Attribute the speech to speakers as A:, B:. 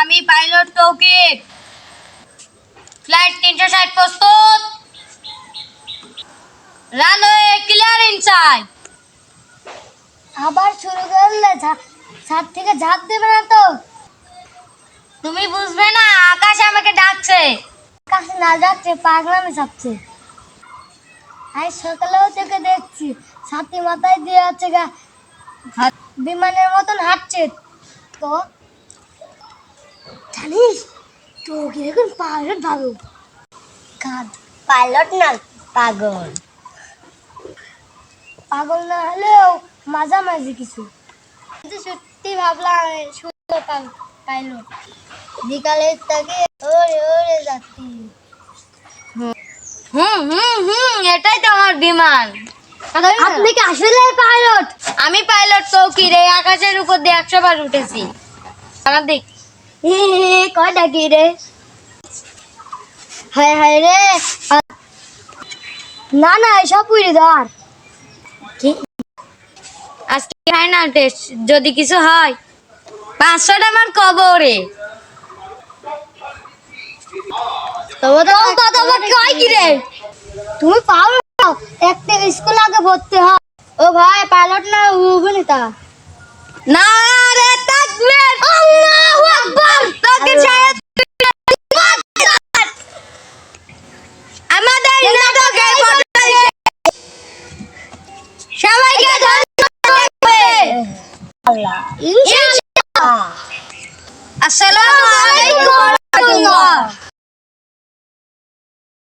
A: আমি pilot Tauqir flight তিনশো ষাট প্রস্তুত। রানওয়ে ক্লিয়ার ইনসাইড
B: আবার শুরু করলে ছাদ থেকে ঝাঁপ দেবে না তো?
A: তুমি বুঝবে না আকাশ আমাকে ডাকছে।
B: কাছে না যাচ্ছে পাগলামে ছাপছে আজ সকালেও থেকে দেখছি ছাতি মাথায় দিয়ে আছে গা বিমানের মতন হাঁটছে। তো? জানিস? তো কীরকম পাইলট কাঁদ। পাইলট না পাগল। পাগল না হলেও মাঝামাঝি কিছু। কিন্তু সত্যি ভাবলাম সুন্দর পাইলট। বিকালে তাকে ওরে ওরে যাচ্ছি।
A: হুম হুম হুম এটাই তো আমার বিমান।
B: আপনি কি আসলে পাইলট?
A: আমি পাইলট তৌকির এই আকাশের উপর দিয়ে একশো বার উঠেছি। আমার দেখ
B: এ কয় ডাকি রে হায় হায় রে না না এসব পুরি ধর কি
A: আজকে ফাইনাল টেস্ট যদি কিছু হয় পাঁচশোটা আমার কবরে
B: তুমি পাও না একটা স্কুল আগে ভর্তি হয় ও ভাই পাইলট না অভিনেতা
A: নারে
B: ইনশাআল্লাহ